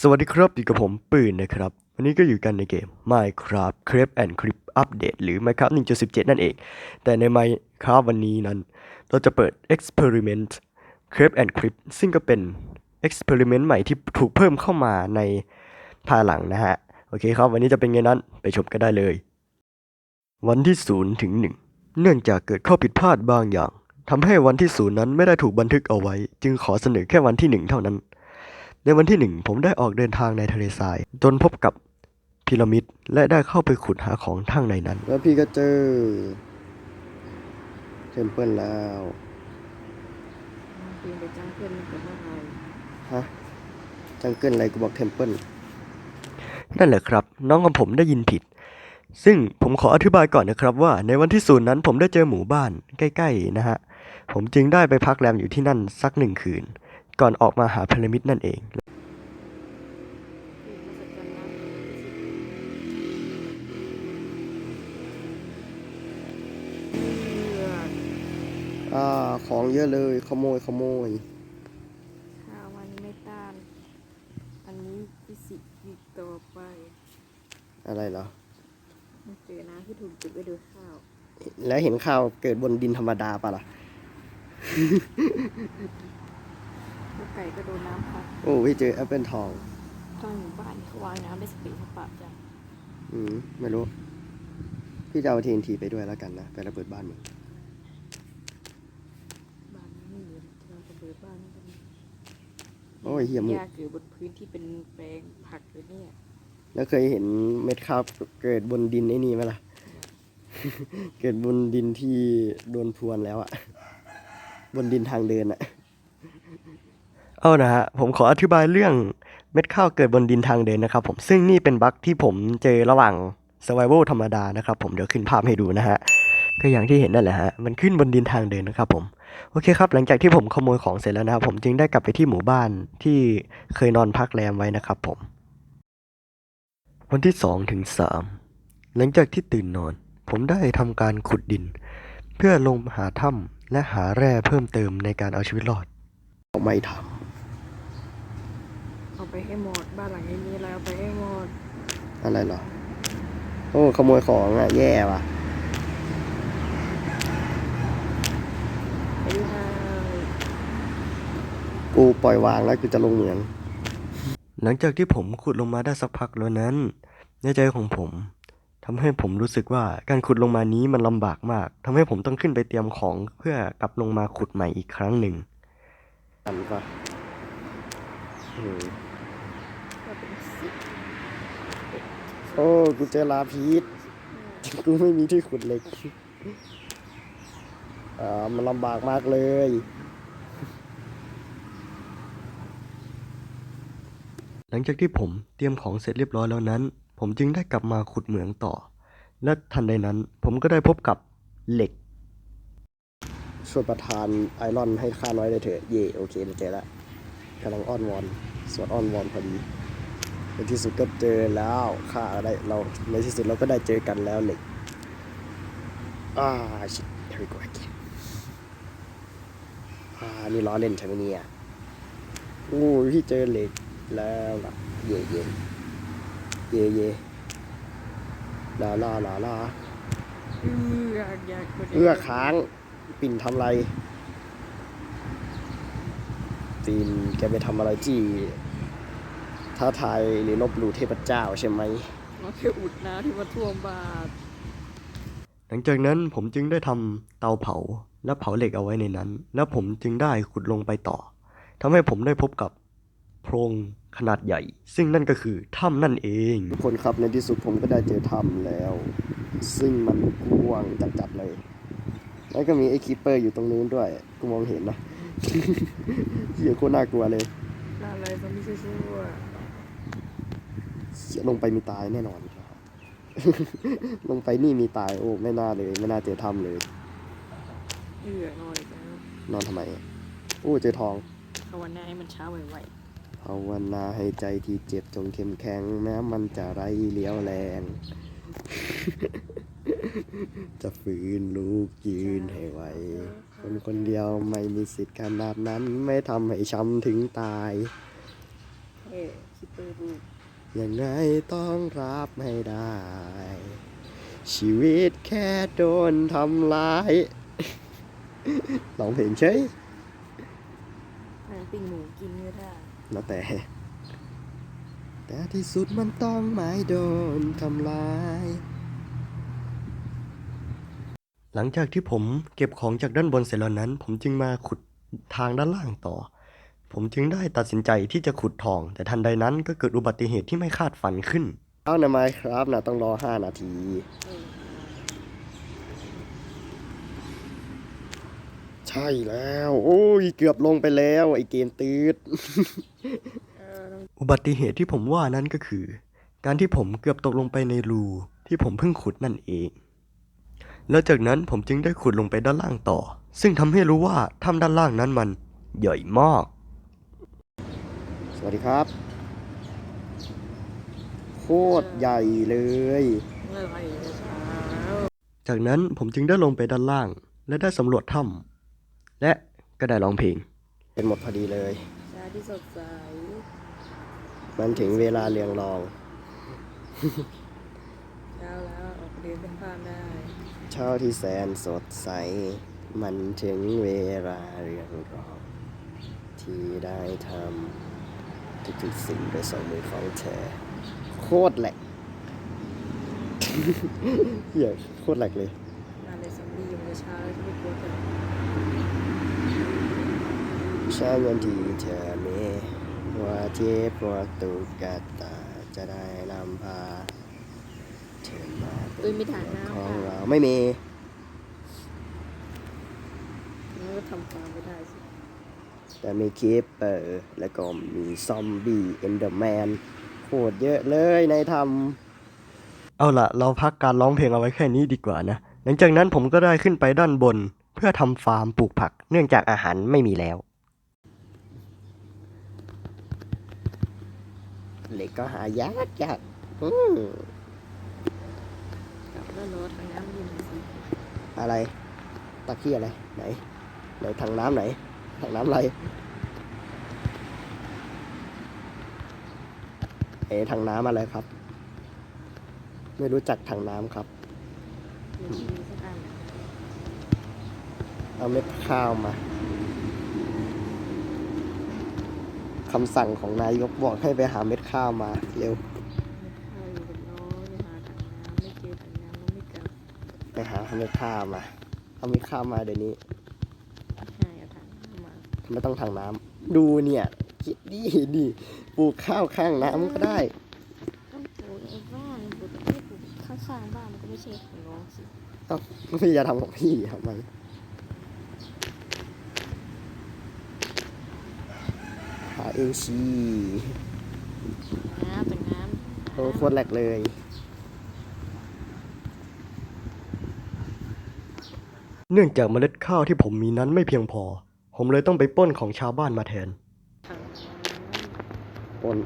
สวัสดีครับอยู่กับผมปืนนะครับ วันนี้ก็อยู่กันในเกม Minecraft Crep and Clip Update หรือ Minecraft 1.17 นั่นเอง แต่ใน Minecraft วันนี้นั้น เราจะเปิด Experiment Crep and Clip ซึ่งก็เป็น Experiment ใหม่ที่ถูกเพิ่มเข้ามาในภายหลังนะฮะ โอเคครับ วันนี้จะเป็นไงนั้นไปชมกันได้เลย วันที่ 0 ถึง 1 เนื่องจากเกิดข้อผิดพลาดบางอย่างทำให้วันที่ 0 นั้นไม่ได้ถูกบันทึกเอาไว้ จึงขอเสนอแค่วันที่ 1 เท่านั้น ในวันที่หนึ่งผมได้ออกเดินทางในทะเลทราย จนพบกับพีระมิดและได้เข้าไปขุดหาของทางในนั้น แล้วพี่ก็เจอเทมเพิลแล้วปีนไปจ้างเพื่อนมันเกิดเมื่อไหร่ฮะจังเกิลอะไรกูบอกเทมเพิลนั่นแหละครับ น้องของผมได้ยินผิด ซึ่งผมขออธิบายก่อนนะครับว่า ในวันที่ศูนย์นั้นผมได้เจอหมู่บ้านใกล้ ๆ นะฮะ ผมจึงได้ไปพักแรมอยู่ที่นั่นสักหนึ่งคืน ก่อนออกมาหาพีระมิดนั่นเองปีนมาสักกันนะเลือกอ่าของเยอะเลยขโมยขโมยข้าวมันไม่ต้าน อันนี้ฟิสิกส์อีกต่อไป อะไรเหรอมันเจอนะที่ถูกจุดไว้ดูข้าว แล้วเห็นข้าวเกิดบนดินธรรมดาปะล่ะ ลูกไก่ก็โดนน้ำพัดโอ้พี่เจอแอปเปิลทอง ตอนหมู่บ้านนี่เขาวางน้ำได้สเปีดปะจ้ะอืมไม่รู้ พี่จะเอาทีนทีไปด้วยแล้วกันนะ ไประเบิดบ้านมึงบ้านนี้ไม่เหลือเราจะเปิดบ้านนี่กันโอ้ยเหี้ยมึง ยากเกิดบนพื้นที่เป็นแปลงผักเลยเนี่ยแล้วเคยเห็นเม็ดข้าวเกิดบนดินไอ้นี่ไหมล่ะ เกิดบนดินที่โดนพรวนแล้วอะบนดินทางเดินอะ เอานะฮะผมขออธิบายเรื่องเม็ดข้าวเกิดบนดินทางเดินนะครับผมซึ่งนี่เป็นบั๊กที่ผมเจอระหว่าง survival ธรรมดานะครับผมเดี๋ยวขึ้นภาพให้ดูนะฮะก็อย่างที่เห็นนั่นแหละฮะมันขึ้นบนดินทางเดินนะครับผมโอเคครับหลังจากที่ผมขโมยของเสร็จแล้วนะครับผมจึงได้กลับไปที่หมู่บ้านที่เคยนอนพักแรมไว้นะครับผม วันที่สองถึงสามหลังจากที่ตื่นนอน ผมได้ทำการขุดดิน เพื่อลงหาถ้ำและหาแร่เพิ่มเติมในการเอาชีวิตรอดไม่ทเอา ไปให้หมด บ้านหลังนี้มีอะไรเอาไปให้หมดำอะไรเหรอ โอ้ ขโมยของอะ แย่ว่ะไปดูให้กูปล่อยวางแล้วกูจะลงเหมือง หลังจากที่ผมขุดลงมาได้สักพักแล้วนั้น ในใจของผมทำให้ผมรู้สึกว่าการขุดลงมานี้มันลำบากมากทำให้ผมต้องขึ้นไปเตรียมของเพื่อกลับลงมาขุดใหม่อีกครั้งหนึ่ง อันปะก็เป็นสิบ โอ้กูเจอลาพีชกูไม่มีที่ขุดเหล็กอ่ามันลำบากมากเลยหลังจากที่ผมเตรียมของเสร็จเรียบร้อยแล้วนั้น ผมจึงได้กลับมาขุดเหมืองต่อ และทันใดนั้นผมก็ได้พบกับเหล็กช่วยประทานไอรอนให้ข้าน้อยได้เถอะ เย่โอเคเจอแล้วกำลังอ้อนวอน สวดอ้อนวอนพอดี ในที่สุดก็เจอแล้วข้าได้เราในที่สุดเราก็ได้เจอกันแล้วเหล็กอ่าชิเดี๋ยวกูเกอ่านี่ล้อเล่นใช่ไหมเนี่ยโอ้ยพี่เจอเหล็กแล้วล่ะเย่เย่เย่เย่ลาลาลาลาเอือกอยากกดเอื้อค้างปิ่นทำอะไรปิ่นแกไปทำอะไรที่ ท้าทายหรือลบหลู่เทพเจ้าใช่ไหมมาแค่อุดน้ำที่มาท่วมบาทหลังจากนั้นผมจึงได้ทำเตาเผาและเผาเหล็กเอาไว้ในนั้น แล้วผมจึงได้ขุดลงไปต่อทำให้ผมได้พบกับโพรงขนาดใหญ่ ซึ่งนั่นก็คือถ้ำนั่นเอง ทุกคนครับในที่สุดผมก็ได้เจอถ้ำแล้ว ซึ่งมันกว้างจัดๆเลย แล้วก็มีไอ้คีปเปอร์อยู่ตรงนู้นด้วยกูมองเห็นนะ เหี้ยโคตรน่ากลัวเลยน่าอะไรซอมบี้ชั่วเสีย ลงไปมีตายแน่นอนครับลงไปนี่มีตายโอ้ไม่น่าเลย ไม่น่าเจอถ้ำเลยๆเอือกนอนอีกแล้วนอนทำไมโอ้เจอทองภาวนาให้มันเช้าไวภาวนาให้ใจที่เจ็บจงเข้มแข็งแม้มันจะไร้เลี้ยวแรง จะฝืนลูกยืนให้ไหวคนคนเดียวไม่มีสิทธิ์ขนาดนั้นไม่ทำให้ช้ำถึงตายๆเอ้คิปเปอร์บู ยังไงต้องรับไม่ได้ ชีวิตแค่โดนทำร้ายร้องเพลงเฉยหางปิ้งหมูกินก็ได้แล้วแต่ แต่ที่สุดมันต้องไม่โดนทำร้าย หลังจากที่ผมเก็บของจากด้านบนเสร็จแล้วนั้น ผมจึงมาขุดทางด้านล่างต่อ ผมจึงได้ตัดสินใจที่จะขุดทอง แต่ทันใดนั้นก็เกิดอุบัติเหตุที่ไม่คาดฝันขึ้น เอานะไมครับนะต้องรอ 5 นาทีเออใช่แล้ว โอ้ย เกือบลงไปแล้ว ไอเกมตืดเออต้องอุบัติเหตุที่ผมว่านั้นก็คือ การที่ผมเกือบตกลงไปในรูที่ผมเพิ่งขุดนั่นเอง แล้วจากนั้นผมจึงได้ขุดลงไปด้านล่างต่อ ซึ่งทำให้รู้ว่าถ้ำด้านล่างนั้นมันใหญ่มากส วัสดีครับ โคตรใหญ่เลยเมื่อไหร่จะเช้าจากนั้นผมจึงได้ลงไปด้านล่าง และได้สำรวจถ้ำและก็ได้ร้องเพลง เป็นหมดพอดีเลยเช้าที่สดใส มันถึงเวลาเรียงรอง เช้าแล้วออกเดินเป็นพานได้ เช้าที่แสนสดใส มันถึงเวลาเรียงรอง ที่ได้ทำ ทุกๆสิ่งด้วยสองมือของเธอโคตรแหลกเหี้ยโคตรแหลกเลยมาเลยซอมบี้มันจะเช้าแล้วที่ไม่กลัวกันเช้าวันที่เธอมีว่าเจ็บว่าตุกตาจะได้นำพาเธอมาเป็ตุ้ยนมีฐานน้ำของค่ะเราไม่มีมันก็ทำฟาร์มไม่ได้สิ แต่มีคีปเปอร์แล้วก็มีซอมบี้เอนเดอร์แมนโคตรเยอะเลยในทำเอาล่ะเราพักการร้องเพลงเอาไว้แค่นี้ดีกว่านะ หลังจากนั้นผมก็ได้ขึ้นไปด้านบน เพื่อทำฟาร์มปลูกผัก เนื่องจากอาหารไม่มีแล้วเหล็กก็หายากยากอืมกลับแล้วรอทางน้ำเย็นสิอะไร ตะขี้อะไร ไหน ไหนทางน้ำไหน ทางน้ำอะไรเอ๋ทางน้ำอะไรครับ ไม่รู้จักทางน้ำครับมีชีวิตสักอันเอาเม็ดข้าวมาคำสั่งของนายกบอกให้ไปหาเม็ดข้าวมาเร็วข้าวอยู่กับน้องไปหาถังน้ำไม่เจอถังน้ำน้องไม่กลับไปหาเม็ดข้าวมา เอาเม็ดข้าวมาเดี๋ยวนี้ ใช่เอาถังน้ำมา ไม่ต้องทางน้ำดูเนี่ย คิดดีดีปลูกข้าวข้างน้ำก็ได้ต้องปลูกไอ้บ้านปลูกไม่ปลูกข้างๆบ้านมันก็ไม่ใช่ของน้องสิเอ้าพี่จะทำของพี่ทำไมหาเองชีน้ำเป็นน้ำโอ้โคตรแหลกเลยเนื่องจากเมล็ดข้าวที่ผมมีนั้นไม่เพียงพอ ผมเลยต้องไปปล้นของชาวบ้านมาแทนถังน้ปล้น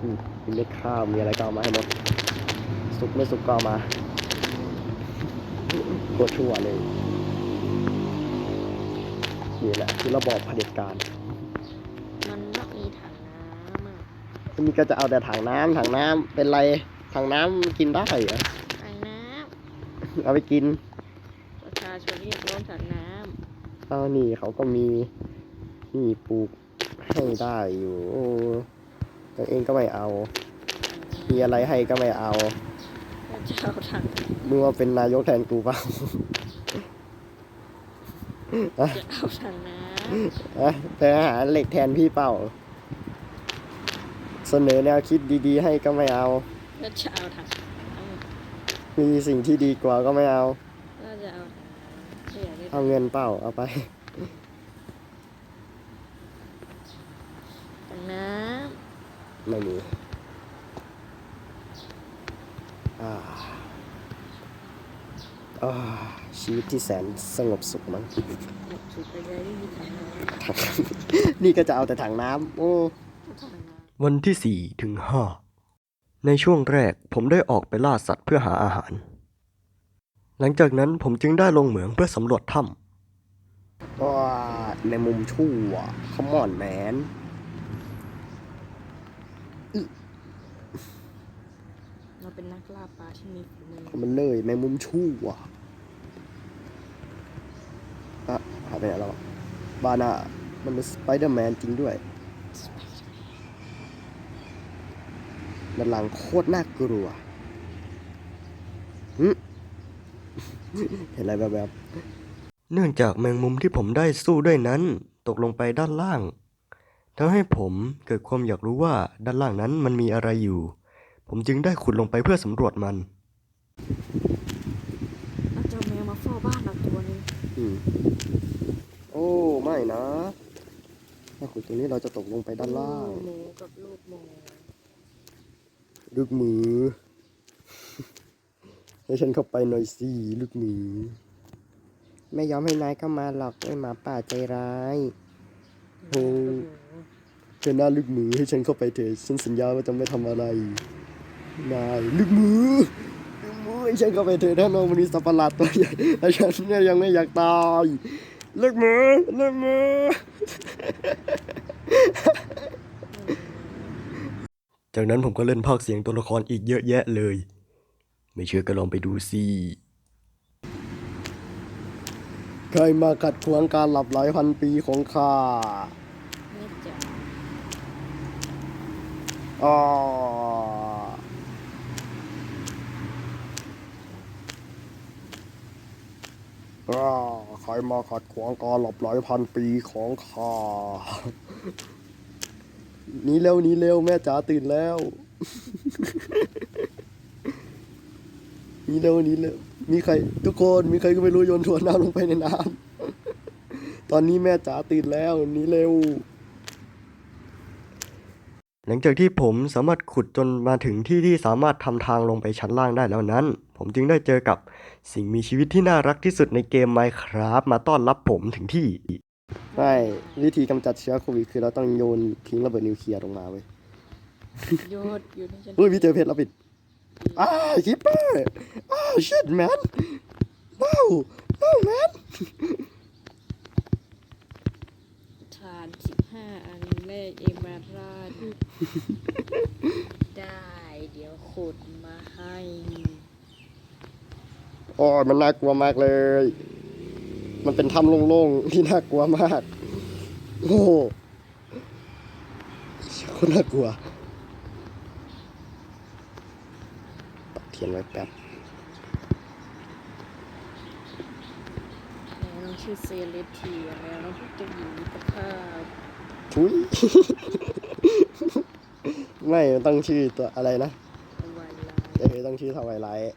อืมมีเม็ดข้าวมีอะไรก็เอามาให้หมด สุกไม่สุกก็เอามาโคตรชั่วเลยนี่แหละคือระบอบเผด็จการำมันต้องมีถังน้ำอะนี่ก็จะเอาแต่ถังน้ำถังน้ำเป็นไรถังน้ำกินได้เหรอถังน้เอาไปกินำประชาชนเรียกร้องถังน้ เอานี่เขาก็มีนี่ปลูกให้ได้อยู่โอ้ตัวเองก็ไม่เอาำมีอะไรให้ก็ไม่เอาพระเจ้าถังมึงว่าเป็นนายกแทนกูเปล่าอะจะเอาถังน้อะไปหาเหล็กแทนพี่เปล่า เสนอแนวคิดดีๆ ให้ก็ไม่เอาำพระเจ้าถังน้ำมีสิ่งที่ดีกว่าก็ไม่เอาก็จะเอา เอาเงินเปล่าเอาไปถังน้ไม่มีอ่าอ่าชีวิตที่แสนสงบสุขมั้งำหมดสุดไปเลยไม่มีถังน้ำถังนี่ก็จะเอาแต่ถังน้ำโอ้ถังน้วันที่สี่ถึงห้าในช่วงแรกผมได้ออกไปล่าสัตว์เพื่อหาอาหาร หลังจากนั้นผมจึงได้ลงเหมืองเพื่อสำรวจถ้ำว้าในมุมชั่ว come on man เราเป็นนักล่าปลาที่มีฝีมือเอามันเลยแมงมุมชั่วอะหายไปไหนแล้วอะบานามันเป็นสไปเดอร์แมนจริงด้วยด้านหลังโคตรน่ากลัวหึ เห็นอะไรแบบแบบเนื่องจากแมงมุมที่ผมได้สู้ด้วยนั้น ตกลงไปด้านล่างทำให้ผมเกิดความอยากรู้ว่าด้านล่างนั้นมันมีอะไรอยู่ ผมจึงได้ขุดลงไปเพื่อสำรวจมันอาเจ้าแมวมาเฝ้าบ้านเราตัวหนึงอืมโอ้ไม่นะ ถ้าขุดตรงนี้เราจะตกลงไปด้านล่างหมูกับลูกหมูลูกหมือ ให้ฉันเข้าไปหน่อยสิลูกหมือไม่ยอมให้นายเข้ามาหรอกไอ้หมาป่าใจร้ายโอ้กับหเธอหน้าลูกหมือให้ฉันเข้าไปเถอะฉันสัญญาว่าจะไม่ทำอะไรนายลูกหมือลูกหมือให้ฉันเข้าไปเถอะถ้าน้องมันมีสัตว์ประหลาดตัวใหญ่และฉันเนี่ยยังไม่อยากตายลูกหมือลูกหมือจากนั้นผมก็เล่นภาคเสียงตัวละครอีกเยอะแยะเลย ไม่เชื่อก็ลองไปดูสิใครมาขัดขวางการหลับหลายพันปีของข้าแม่จ๋าอ๋อใครมาขัดขวางการหลับหลายพันปีของข้าหนีเร็วหนีเร็วแม่จ๋าตื่นแล้ว นีเร็วหนีเร็วมีใคร ทุกคนมีใครก็ไม่รู้โยนถั่วน้ำลงไปในน้ำตอนนี้แม่จ๋าตื่นแล้วหนีเร็ว หลังจากที่ผมสามารถขุดจนมาถึงที่ที่สามารถทำทางลงไปชั้นล่างได้แล้วนั้น ผมจึงได้เจอกับสิ่งมีชีวิตที่น่ารักที่สุดในเกม Minecraft มาต้อนรับผมถึงที่ใช่วิธีกำจัดเชื้อโควิดคือเราต้องโยนทิ้งระเบิดนิวเคลียร์ลงมาเว้ยโยดอยู่ในฉันเฮ้ยพี่เจอเพชรแล้วปิด อ้าคิปเปอร์อ้า shit man no no man ทานสิบห้าอันแรกเองมาราดได้ เดี๋ยวขุดมาให้ โอ้ยมันน่ากลัวมากเลย มันเป็นถ้ำโล่งๆที่น่ากลัวมาก โอ้โหคนน่ากลัว ปักเทียนไว้แป๊บแมวน้องชื่อเซเลสเทียแมวน้องพูดจะอยู่มิตรภาพทุยไม่ต้องชื่อตัวอะไรนะเอาไว้ลาเออต้องชื่อทวายไลท์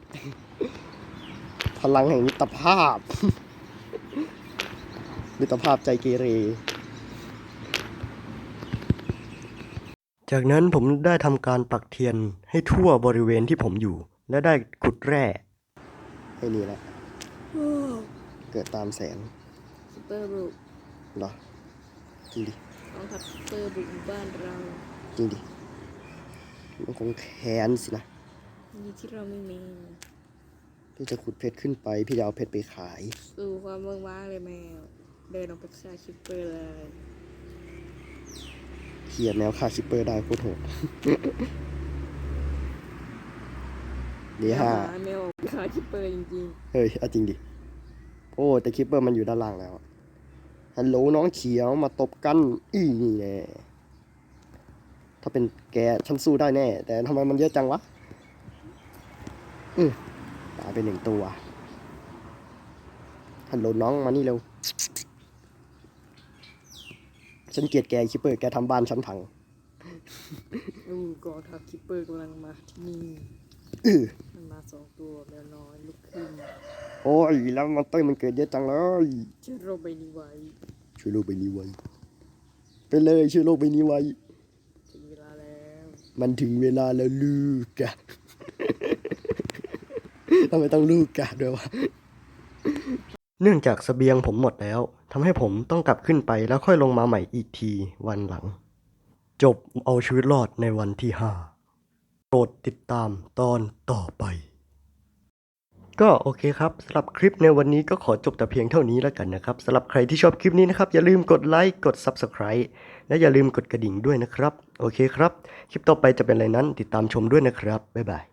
พลังแห่งมิตรภาพ มิตรภาพใจเกเรจากนั้นผมได้ทำการปักเทียนให้ทั่วบริเวณที่ผมอยู่ และได้ขุดแร่ให้นี่แหละ เกิดตามแสงซูเปอร์บุกเหรอจริงดิน้องทัพซูเปอร์บุกบ้านเรา จริงดิ มันคงแค้นสินะนี่ที่เราไม่มีพี่จะขุดเพชรขึ้นไป พี่จะเอาเพชรไปขาย สู่ความเมืองว้างเลยแมว เดินออกไปฆ่าคิปเปอร์เลยเขียแนวฆ่าคิปเปอร์ได้โคตรโหด ดีห้าหาแมวออกไปฆ่าคิปเปอร์จริงเฮ้ยเอาจริงดิ โอ้ แต่คิปเปอร์มันอยู่ด้านล่างแล้วอะฮัลโหลน้องเขียวมาตบกันอีนี่แน่ถ้าเป็นแกฉันสู้ได้แน่ แต่ทำไมมันเยอะจังวะอืมตายไปหนึ่งตัวฮัลโหลน้องมานี่เร็ว ฉันเกลียดแกคิปเปอร์แกทำบ้านฉันพังๆอู้กองทัพคิปเปอร์กำลังมาที่นี่อื้อ มันมาสองตัวแมวน้อยลูกครึ่งโอ้ยแล้วมันเต้ยมันเกิดเยอะจังเลยเชื่อโรคใบนี้ไว้ช่วยโลกใบนี้ไว้ไปเลยช่วยโลกใบนี้ไว้ ถึงเวลาแล้วมันถึงเวลาแล้วลูกอะ ทำไมต้องลูกกะด้วยวะ เนื่องจากสเสบียงผมหมดแล้วทำให้ผมต้องกลับขึ้นไปแล้วค่อยลงมาใหม่อีกทีวันหลัง จบเอาชีวิตรอดในวันที่ห้าโป รดติดตามตอนต่อไป ก็โอเคครับสำหรับคลิปในวันนี้ก็ขอจบแต่เพียงเท่านี้แล้วกันนะครับสำหรับใครที่ชอบคลิปนี้นะครับ อย่าลืมกดไลค์กด Subscribe และอย่าลืมกดกระดิ่งด้วยนะครับ โอเคครับ คลิปต่อไปจะเป็นอะไรนั้นติดตามชมด้วยนะครับ บ๊ายบาย